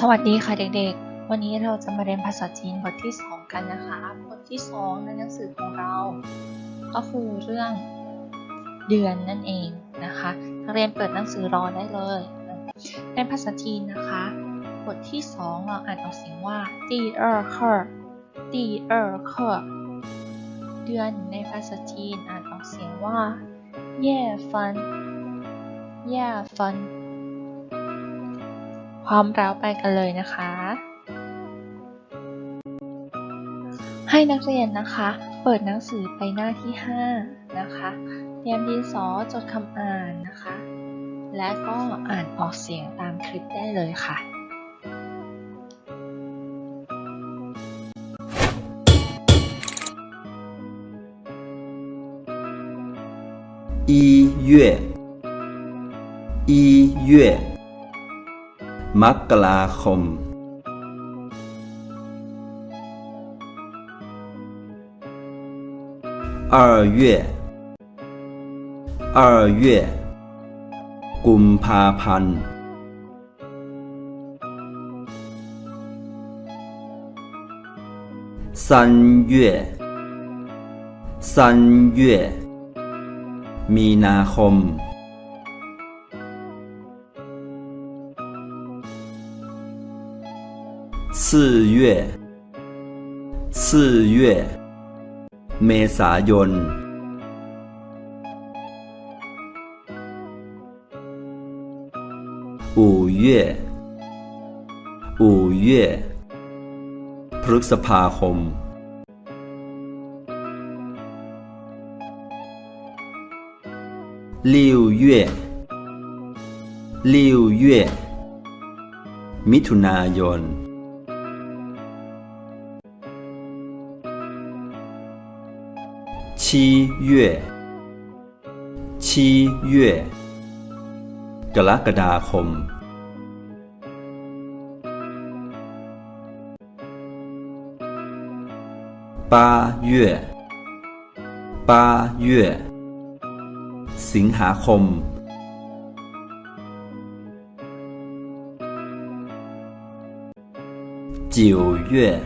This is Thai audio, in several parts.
สวัสดีค่ะเด็กๆ วันนี้เราจะมาเรียนภาษาจีนบทที่ 2 กันนะคะ บทที่ 2 ในหนังสือของเรา ก็คือเรื่องเดือนนั่นเองนะคะนักเรียนเปิดหนังสือรอได้เลย ในภาษาจีนนะคะ บทที่ 2 เราอ่านออกเสียงว่าตีเออร์เคอร์ตีเออร์เคอร์เดือนในภาษาจีนอ่านออกเสียงว่าเย่ฟันเย่ฟัน พร้อมแล้วไปกันเลยนะคะ ให้นักเรียนนะคะ เปิดหนังสือไปหน้าที่ 5 นะคะเตรียมดินสอจดคำอ่านนะคะ และก็อ่านออกเสียงตามคลิปได้เลยค่ะ 一月，一月， มกราคม 二月，二月，กุมภาพันธ์三月，三月。มีนาคม 四月四月 เมษายน 五月五月 พฤษภาคม 六月六月 มิถุนายน 七月七月 กรกฎาคม 八月八月 สิงหาคม 九月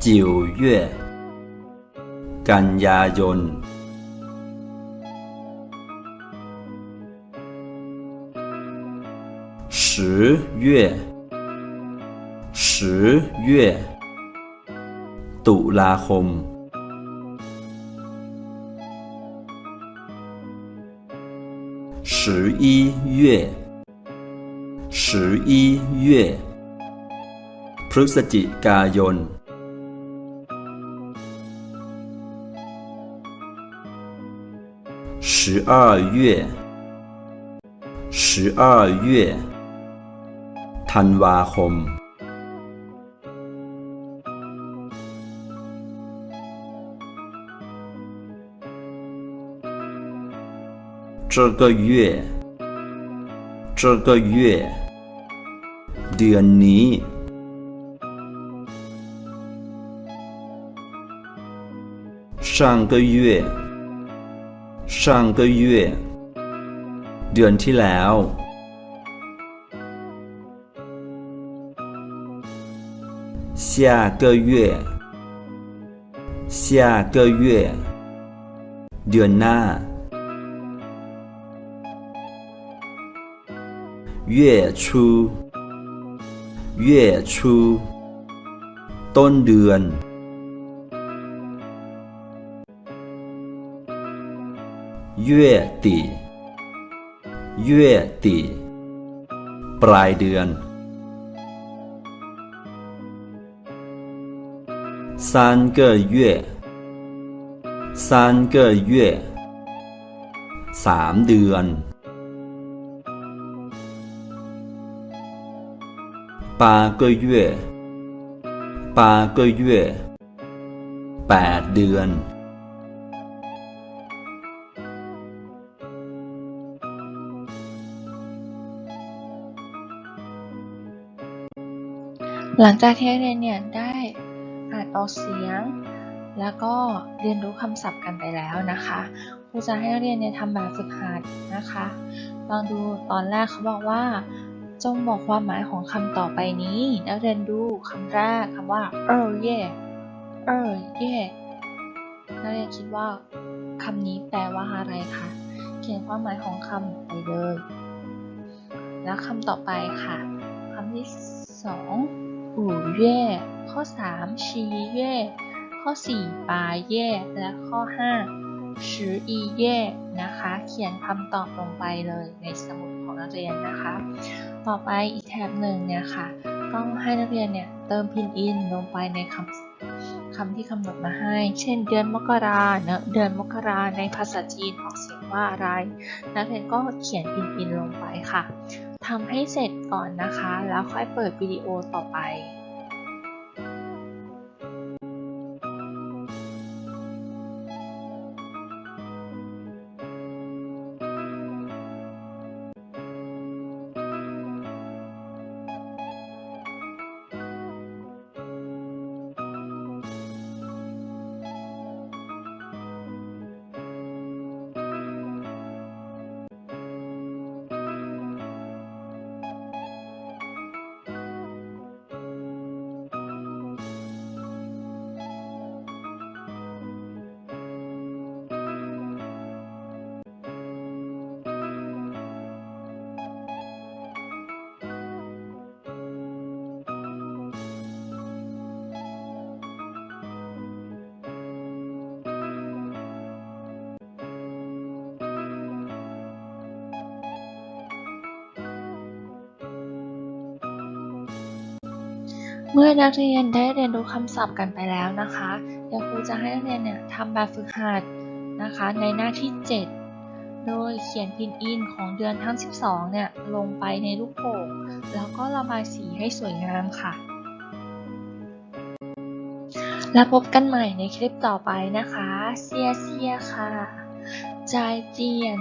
九月 กันยายน 十月十月 ตุลาคม 十一月十一月 พฤศจิกายน 十二月十二月ธันวาคม 这个月这个月 เดือนนี้ 上个月 上个月 เดือนที่แล้ว 下个月下个月 เดือนหน้า 月初月初 ต้นเดือน 月底月底 ปลายเดือน 三个月三个月 สามเดือน 八个月八个月 แปดเดือน หลังจากที่นักเรียนเนี่ยได้อ่านออกเสียง แล้วก็เรียนรู้คำศัพท์กันไปแล้วนะคะครูจะให้นักเรียนเนี่ยทำแบบฝึกหัดนะคะลองดูตอนแรกเขาบอกว่า จงบอกความหมายของคำต่อไปนี้ นักเรียนดูคำแรกคำว่า เออเย่เออเย่นักเรียนคิดว่าคำนี้แปลว่าอะไรคะเขียนความหมายของคำไปเลย แล้วคำต่อไปค่ะคำที่สอง อู่เย่ข้อสามชีเย่ข้อสี่ปาเย่และข้อห้าชืออีเย่นะคะ เขียนคำตอบลงไปเลยในสมุดของนักเรียนนะคะ ต่อไปอีกแถบหนึ่งเนี่ยค่ะ ต้องให้นักเรียนเนี่ยเติมพินอินลงไปในคำ คำที่กำหนดมาให้ เช่น เดือนมกราเนะเดือนมกราในภาษาจีนออกเสียงว่าอะไร นักเรียนก็เขียนอินอินลงไปค่ะทำให้เสร็จก่อนนะคะ แล้วค่อยเปิดวิดีโอต่อไป เมื่อนักเรียนได้เรียนรู้คำศัพท์กันไปแล้วนะคะเดี๋ยวครูจะให้นักเรียนเนี่ยทำแบบฝึกหัดนะคะในหน้าที่ 7 โดยเขียนพินอินของเดือนทั้ง 12 เนี่ยลงไปในลูกโป่งแล้วก็ระบายสีให้สวยงามค่ะ แล้วพบกันใหม่ในคลิปต่อไปนะคะ เซียเซียค่ะ จายเจียน